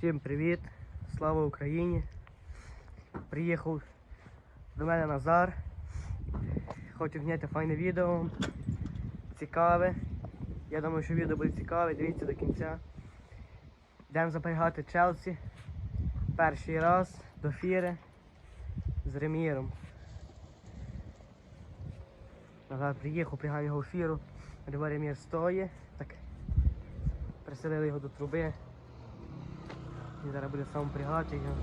Всім привіт! Слава Україні! Приїхав до мене Назар. Хочу зняти файне відео. Цікаве. Я думаю, що відео буде цікаве, дивіться до кінця. Йдемо запрягати Челсі. Перший раз до фіри з Реміром. Назар приїхав, пригав його в фіру. Ремір стоїть. Так. Приселили його до труби. І зараз буде сам пригати його.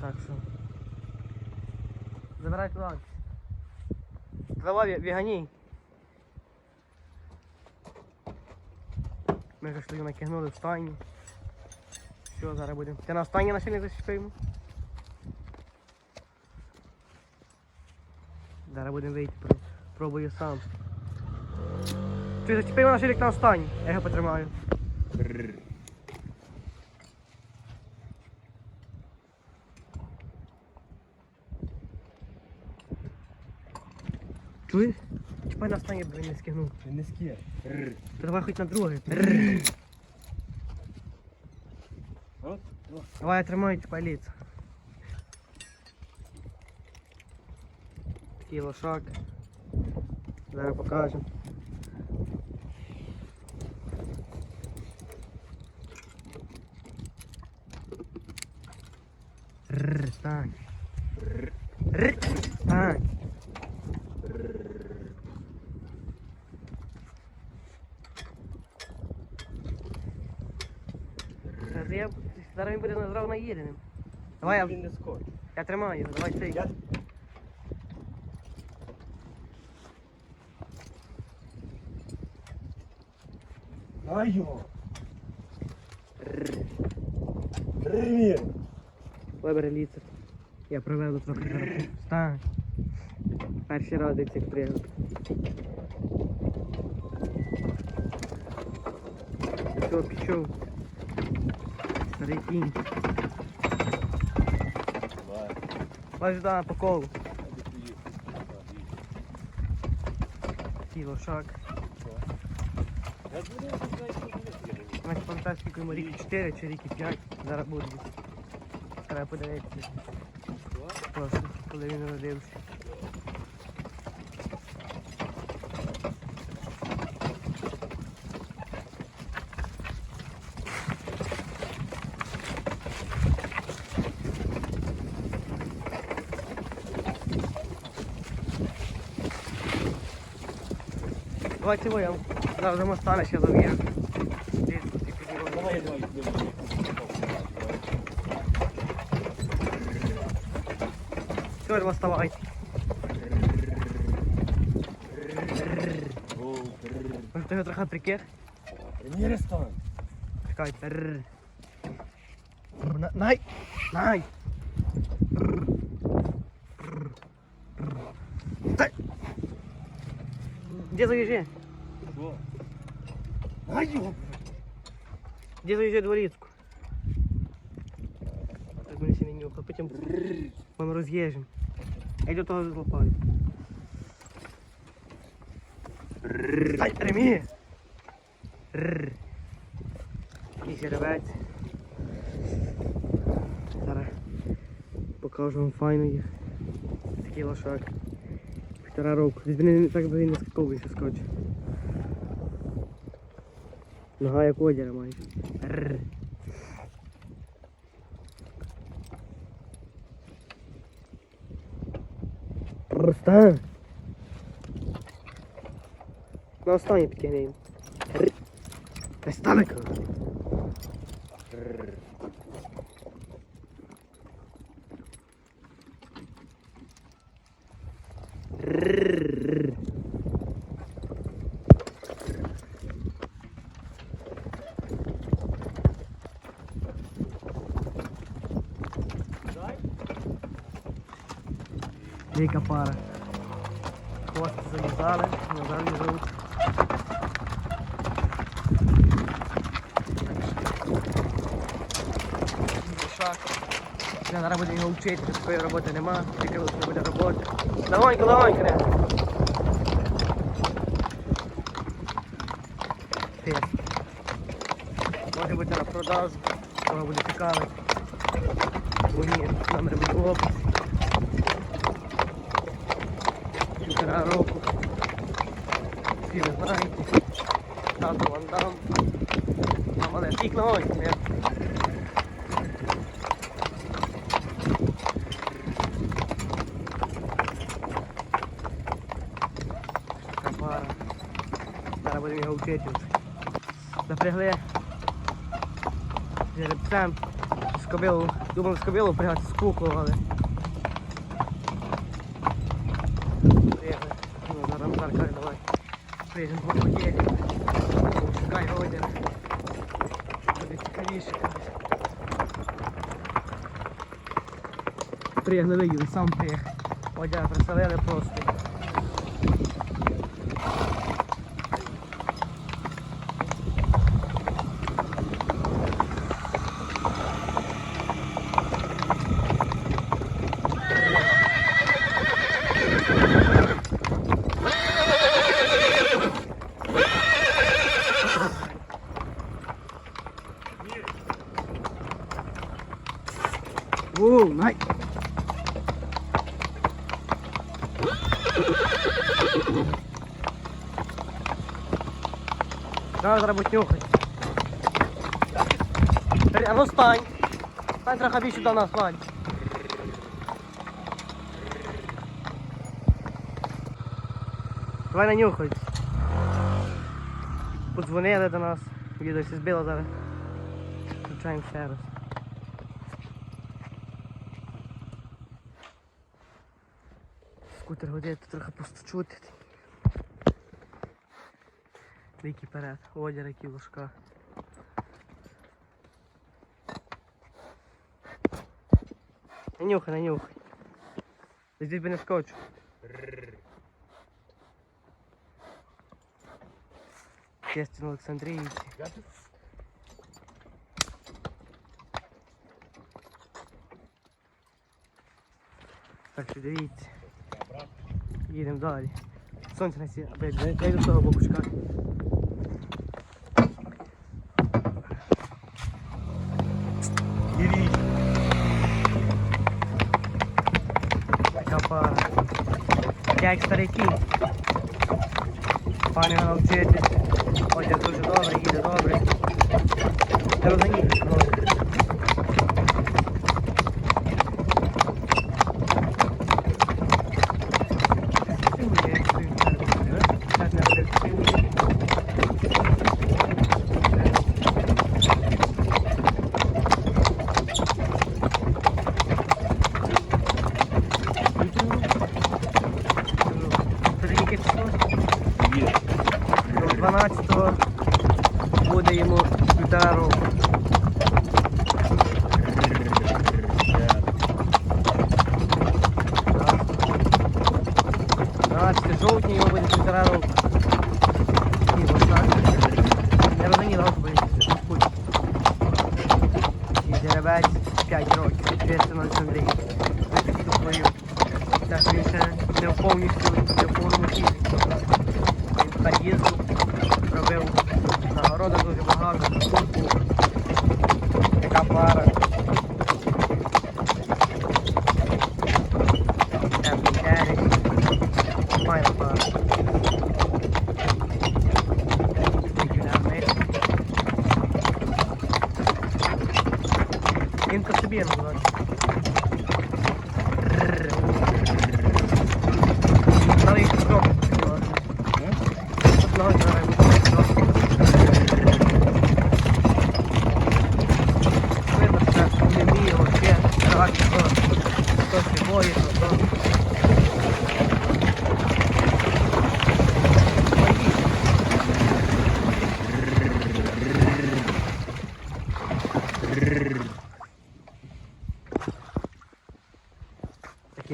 Так що. Забирай туди. Давай, віганій. Ми вже що накигнули в стайні. Все, зараз будемо. Ти на стайні не зачепимо? Зараз будемо вийти, пробую сам. Чи зачепив наш елік на останній? Я його потримаю. Чуєш? Чіпай на останній, бо він не скигнув. Він не скє. То давай хоч на другий. От, о. Давай я тримаю чіпай ліц. Такий лошак. Зараз покажемо. Стань. Рррр, стань. Зараз я- Зараз він буде зразу наїденим. Давай я, Він не скочить. я тримаю його, давай ти. Я... Ай його! Ремір! Вибери ліцер. Я проведу трохи зараз. Перший раз дивіться, як пригод. Все, пішов. Старий кінь. Ось сюди по колу. Такий лошак. Пам'ятаю, скільки йому рік 4 чи рік 5. Зараз буде. Треба подивитися. Просто, коли він народився. Давайте ви, я зараз до моста ще зав'їду. Давай, давай, давай. Все, доставайте. Оу, Може того трохи прикер? Ремір стань. Чекайте. Рррр. На- Най! Най! Рррр. Рррр. Рррр. Тай! Де заїжджає? Що? Ай його! Де заїжджає дворицьку? Так мене ще не нюха, потім ми роз'їжджемо. Я до того злопаю. Ай! Рррр. Такий жеребець. Зараз покажу вам файно їх. Такий лошак. Півтора року. Він так би він не скакав, він ще скоче. Нога як одяра майже. Não Rıstan pequenino. keneyim. Tá Rıstan akı. Rrrr. Дика пара. Хвости залізали, назад лежуть. Зараз буду його вчити, такої роботи нема, тільки не буде роботи. Легонько, легонько, не. Може бути на продажу, кого буде цікавить. Мені номер буде в описі. Півтора року. Всі ви знаєте. Тату вам дам. Там, Така пара. Зараз будемо його вчити. Запрягли жеребцем. Скобилу, думав скобилу впрягати з куклу, але. Приїхали. Ну, зараз Назар давай. Приїдемо Приїхали виїли, сам приїхав. Одяг представляли просто. Воу, най. Зараз треба. Ри- А ну стань. Стань трохи більше до нас, стань. Давай нанюхай. Подзвонили до нас. Відео все збило зараз. Включаємо ще раз. Скутер годить, тут трохи просто чути. Який перед, одяг, які ложка. Не нюхай, не нюхай. Здесь би не скочу. Естественно, Олександрійці. Так що дивіться. Їдемо далі. Сонце на сі. Аби я йду з того боку чекати. Дивіться. Така пара. Я як старий кінь. Пане навчитись. Одяг дуже добре, їде добре. Не розганіти. робив нагороди дуже багато. Така пара.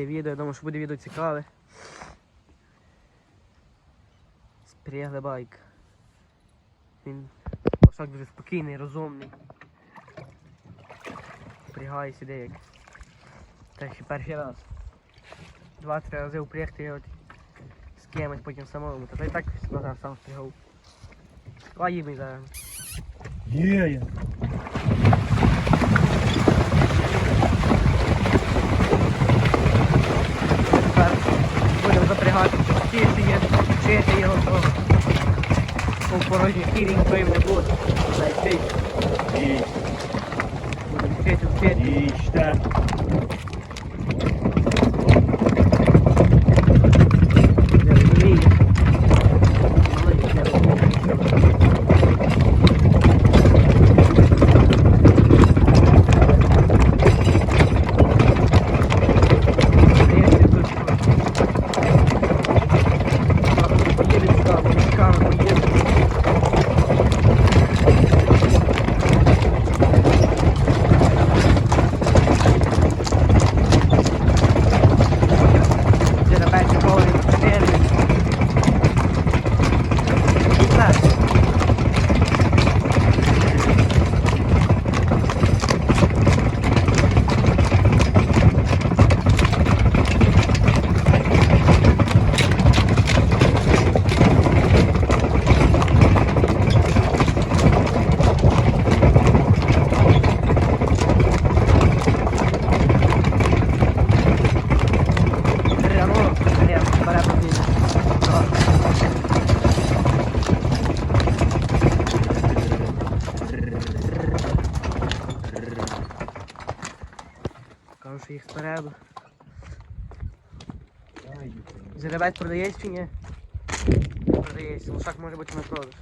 Таке відео, я думаю, що буде відео цікаве. Спрягли байк. Він лошак дуже спокійний, розумний. Впрягає сюди як. Так ще перший раз. Два-три рази впрягти його з кимось, потім самому. Та і так сам впрягав. Давай їдь зараз. Є я. Тепер будемо запрягати чистити, вчити його, то у порожній хірі пив не буде. Зайти. І, Будемо Жеребець продається чи ні? Продається. Лошак може бути на продаж.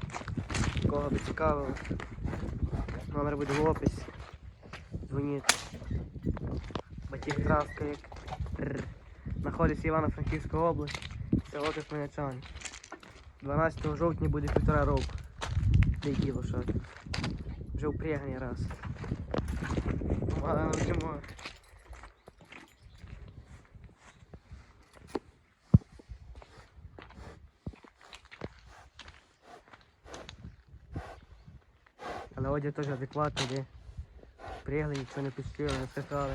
Кого би цікавило. Номер буде в описі. Дзвоніть. Батьків травка як. Рр. Знаходиться Івано-Франківська область, село Косманячани. 12 жовтня буде півтора року. Деякі лошаки. Вже впряганий раз. Ну, Але не вчимо. Але одяг теж адекватний, де впрягли, нічого не пустили, не скакали.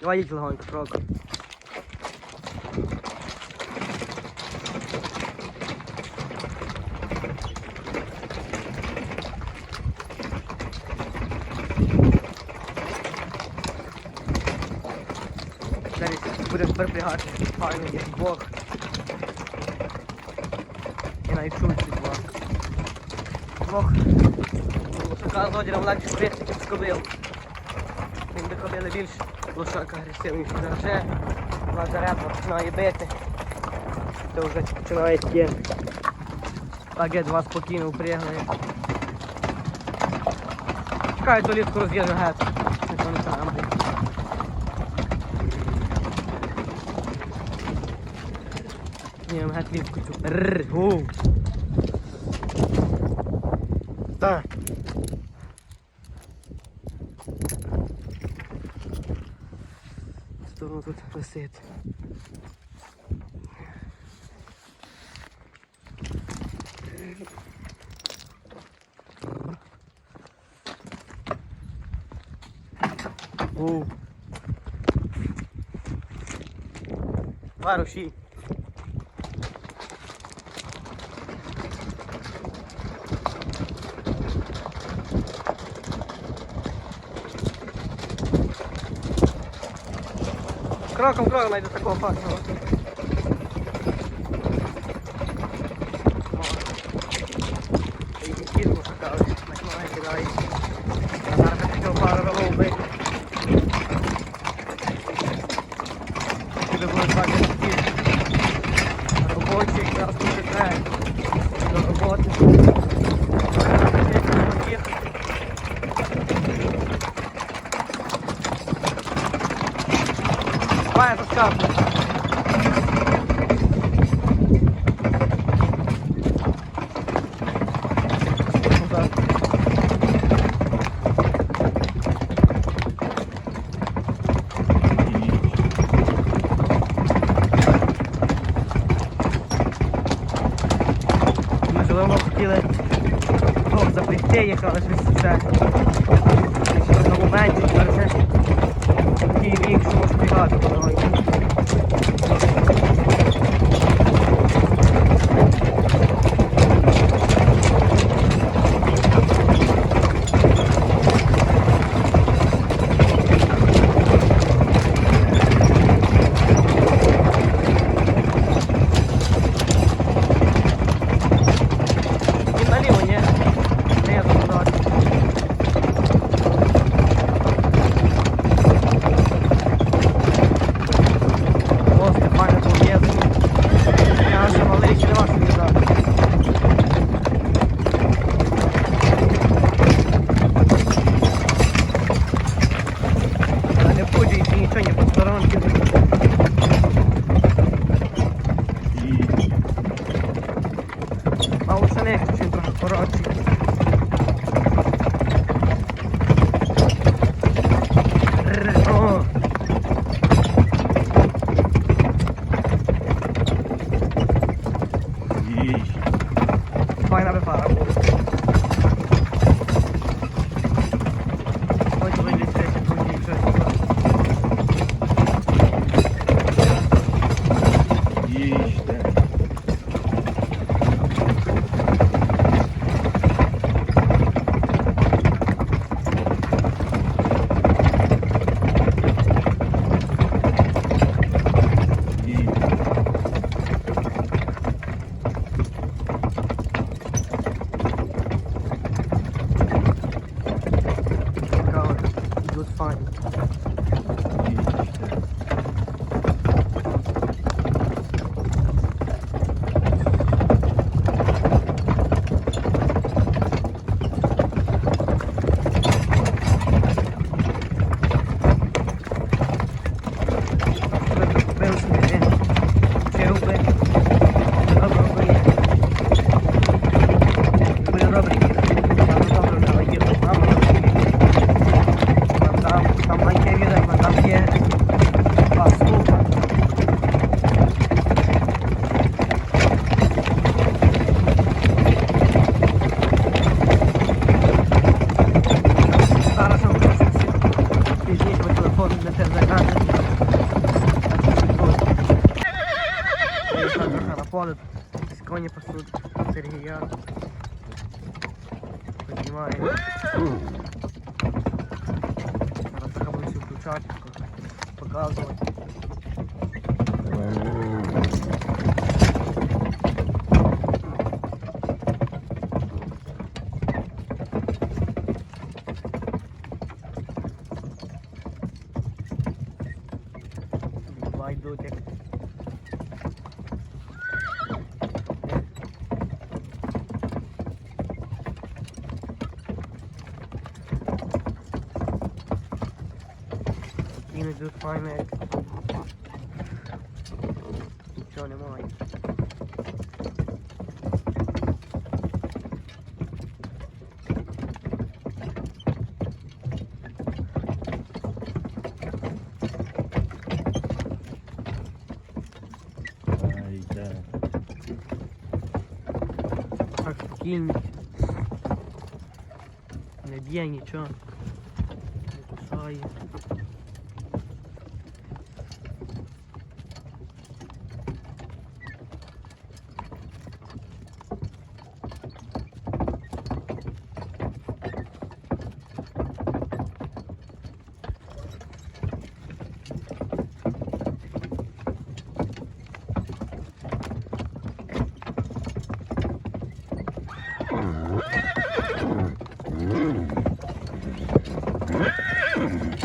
Давай їдь легонько, кроком. Будемо перепрягати файно, як Бог. І навіть Бог. Лошака з одягом легше прийти, ніж скобил. Він би ходили більше, лошак агресивніше вже. Лазарет починає бити. Це вже починає. Так я два спокійно впрягли. Чекаю, то літку роз'їжджу геть. Ні, геть літку цю. Рррр, гу. воно тут висить? О. Кроком, кроком найду такого факту. Давай, рассказывай. Можливо, хотіли ну, заплісти їхали. Park Понятно. Поднимаем. Разрабатываем включать, показывать. Günlük. Ne diyen geçiyor. Sağ.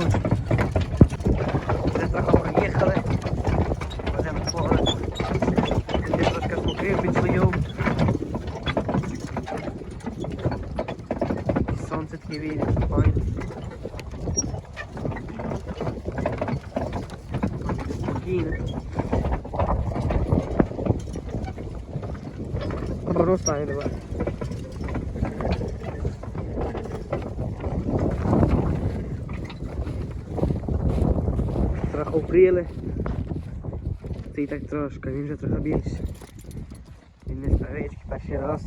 зараз ще ще ключ. Вже трохи проїхали. Ведемо поле. Ти трошки смокрив під свою. Сонце таке війде, файно. Спокійно. Розстань давай. Трохи впріли. Цей так трошки, він вже трохи більше. Він не старички перший раз.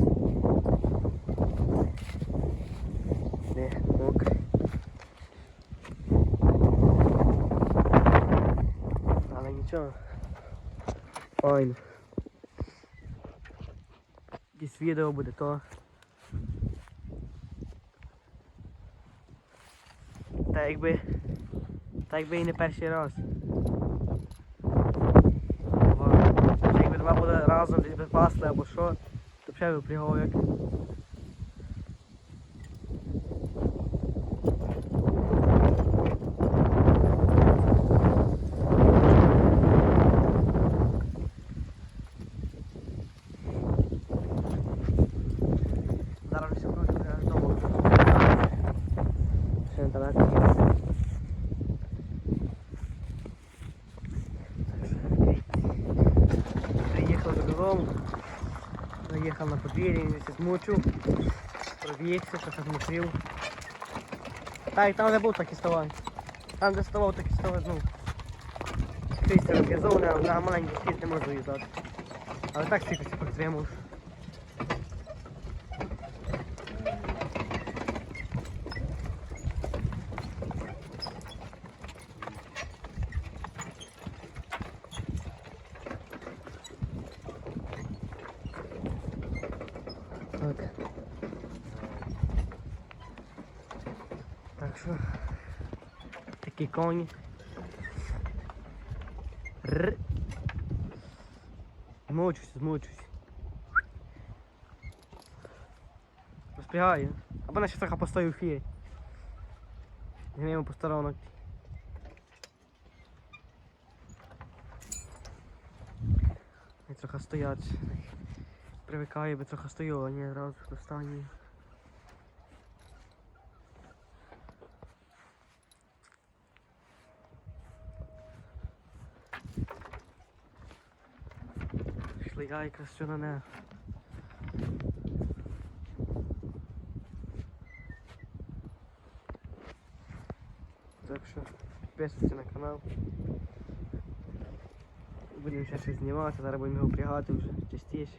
Не, мокрий. Але нічого. Файно. Якесь відео буде то. Та якби. Та якби і не перший раз. Бо Якби буде разом десь або що, то би пригав як. Зараз все кручу, я знову. Ще недалеко. Додому, заїхав на подвір'я, він змучив, пробігся, трохи змучив. Так, там де був, так і ставай. Там де ставав, так і ставай Ну, Крізь розв'язав, на, маленький хід не можу їздати. Але так стільки підтримуєш. Так. Так що коні. Р. Змучусь, змучусь. Розпрягаю. Або наче трохи постою в ефірі. Гнемо по сторонок. І трохи стоять. Привикаю, би трохи стою, а не одразу достану. Пішли яйка, що на не. Так що підписуйтесь на канал. Будемо ще щось знімати, зараз будемо його впрягати вже частіше.